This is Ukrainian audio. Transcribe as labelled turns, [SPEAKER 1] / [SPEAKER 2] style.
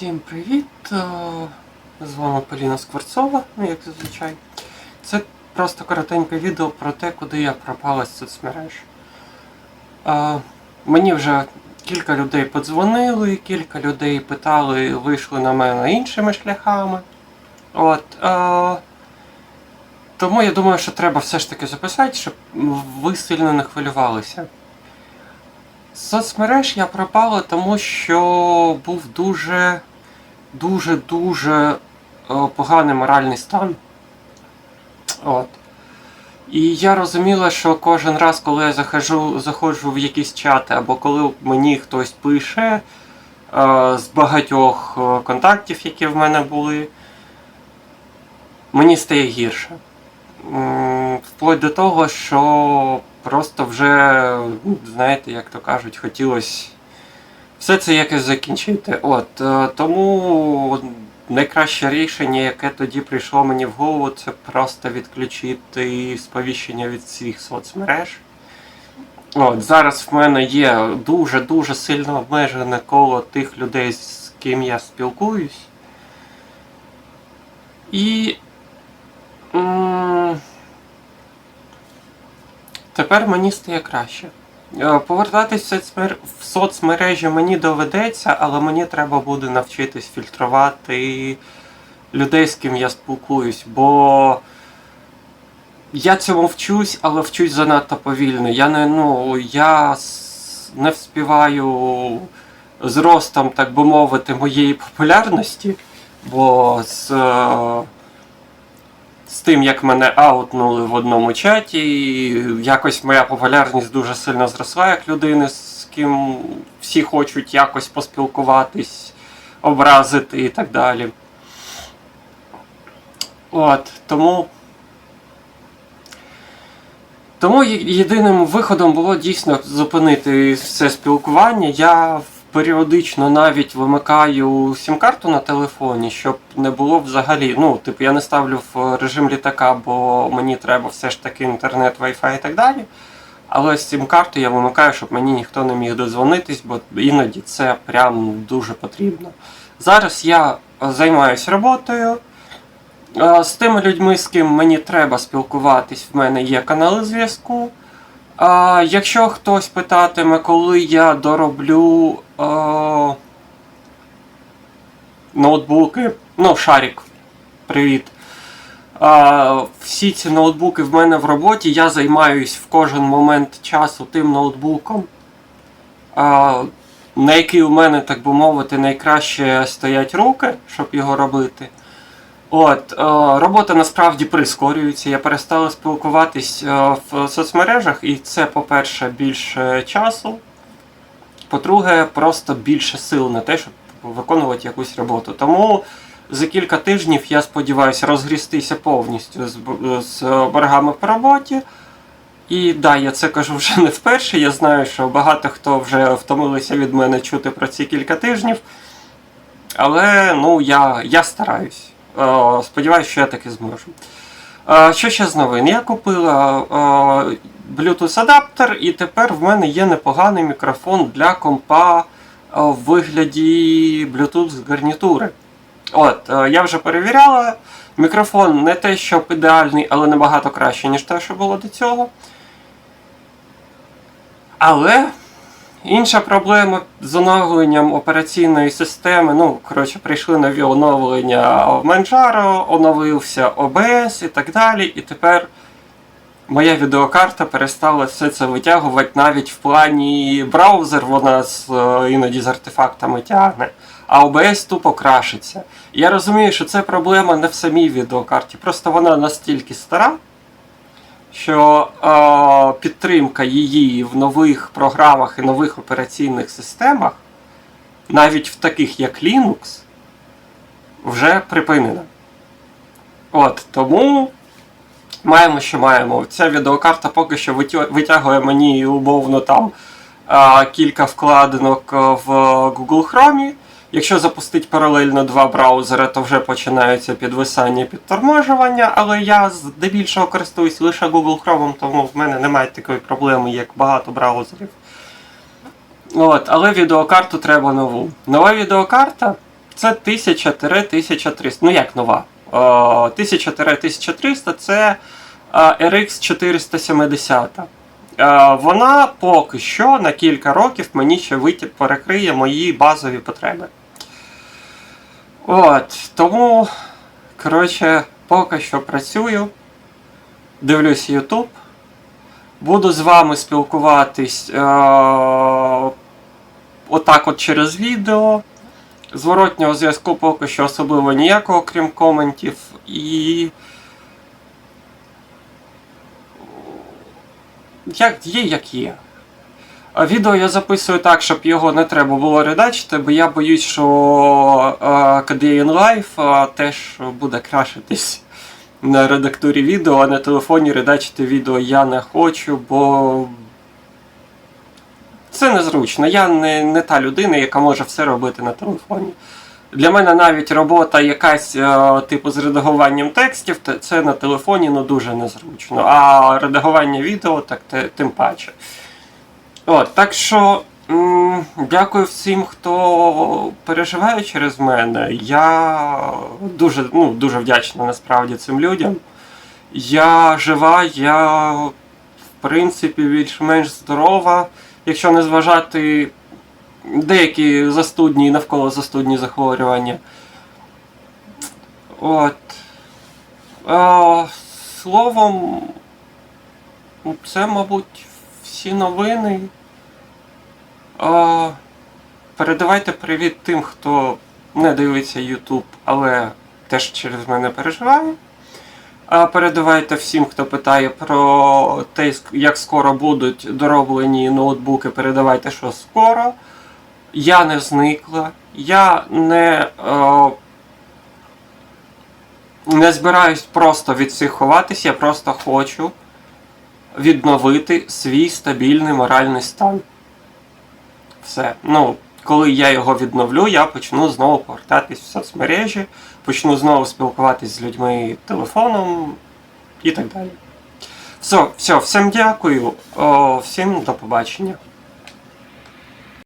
[SPEAKER 1] Всім привіт! Е, З вами Поліна Скворцова, ну як зазвичай. Це просто коротеньке відео про те, куди я пропала з соцмереж. Е, Мені вже кілька людей подзвонили, кілька людей питали, вийшли на мене іншими шляхами. От, е, тому я думаю, що треба все ж таки записати, щоб ви сильно не хвилювалися. Соцмереж я пропала, тому що був дуже, дуже, дуже е, поганий моральний стан. От. І я розуміла, що кожен раз, коли я захожу, заходжу в якісь чати, або коли мені хтось пише е, з багатьох е, контактів, які в мене були, мені стає гірше. Вплоть до того, що просто вже, ну, знаєте, як то кажуть, хотілося все це якось закінчити. От, е, тому найкраще рішення, яке тоді прийшло мені в голову, це просто відключити сповіщення від всіх соцмереж. От, зараз в мене є дуже-дуже сильно обмежене коло тих людей, з ким я спілкуюсь. І. м, Тепер мені стає краще. Е, Повертатись в соцмережі мені доведеться, але мені треба буде навчитись фільтрувати людей, з ким я спілкуюсь, бо я цьому вчусь, але вчусь занадто повільно. Я не, ну, я не вспіваю з ростом, так би мовити, моєї популярності, бо з. З тим, як мене аутнули в одному чаті, якось моя популярність дуже сильно зросла як людини, з ким всі хочуть якось поспілкуватись, образити і так далі. От, тому. Тому єдиним виходом було дійсно зупинити все спілкування. Я періодично навіть вимикаю сім-карту на телефоні, щоб не було взагалі. Ну, типу, я не ставлю в режим літака, бо мені треба все ж таки інтернет, Wi-Fi і так далі. Але сім-карту я вимикаю, щоб мені ніхто не міг дозвонитись, бо іноді це прям дуже потрібно. Зараз я е, займаюся роботою. Е, З тими людьми, з ким мені треба спілкуватись, в мене є канали зв'язку. А, якщо хтось питатиме, коли я дороблю е, ноутбуки, ну, Шарік, привіт. А, всі ці ноутбуки в мене в роботі, я займаюсь в кожен момент часу тим ноутбуком, а, на який у мене, так би мовити, найкраще стоять руки, щоб його робити. От, робота насправді прискорюється. Я перестала спілкуватись в соцмережах, і це, по-перше, більше часу. По-друге, просто більше сил на те, щоб виконувати якусь роботу. Тому за кілька тижнів я сподіваюся розгрістися повністю з, з боргами по роботі. І да, я це кажу вже не вперше. Я знаю, що багато хто вже втомилися від мене чути про ці кілька тижнів. Але ну, я, я стараюсь. Е, Сподіваюсь, що я таки зможу. Е, Що ще з новин? Я купила е, Bluetooth адаптер, і тепер в мене є непоганий мікрофон для компа е, в вигляді Bluetooth гарнітури. От, е, я вже перевіряла. Мікрофон не те, щоб ідеальний, але набагато краще, ніж те, що було до цього. Але інша проблема з оновленням операційної системи. Ну, коротше, прийшли нові оновлення Manjaro, оновився OBS і так далі. І тепер моя відеокарта перестала все це витягувати навіть в плані браузер, вона з, е, іноді з артефактами тягне. А OBS тупо крашиться. І я розумію, що це проблема не в самій відеокарті, просто вона настільки стара, що е, підтримка її в нових програмах і нових операційних системах, навіть в таких як Linux, вже припинена. От, тому маємо, що маємо. Ця відеокарта поки що витягує мені умовно там кілька вкладинок в Google Chrome. Якщо запустити паралельно два браузери, то вже починаються підвисання і підторможування, але я здебільшого користуюсь лише Google Chrome, тому в мене немає такої проблеми, як багато браузерів. От, але відеокарту треба нову. Нова відеокарта це 1000-1300. Ну як нова? Е, 1000-1300 це е, RX 470. Е, Вона поки що на кілька років мені ще виті- перекриє мої базові потреби. От, тому, коротше, поки що працюю, дивлюсь YouTube, буду з вами спілкуватись е- отак от через відео. Зворотнього зв'язку поки що особливо ніякого, крім коментів. І. Як є, як є. Відео я записую так, щоб його не треба було редачити, бо я боюсь, що KDN Live е, теж буде крашитись на редактурі відео, а на телефоні редачити відео я не хочу, бо це незручно. Я не, не та людина, яка може все робити на телефоні. Для мене навіть робота якась е, типу з редагуванням текстів, це на телефоні ну, дуже незручно. А редагування відео так тим паче. От, так що м, дякую всім, хто переживає через мене. Я дуже, ну, дуже вдячний насправді цим людям. Я жива, я в принципі більш-менш здорова, якщо не зважати деякі застудні і навколо застудні захворювання. От. А, словом, це, мабуть, всі новини. А, передавайте привіт тим, хто не дивиться YouTube, але теж через мене переживає. Передавайте всім, хто питає про те, як скоро будуть дороблені ноутбуки, передавайте, що скоро. Я не зникла, я не, е, не збираюсь просто від всіх ховатись, я просто хочу відновити свій стабільний моральний стан. Все. Ну, коли я його відновлю, я почну знову повертатись в соцмережі, почну знову спілкуватись з людьми телефоном і так далі. Все, все, всім дякую, всім до побачення.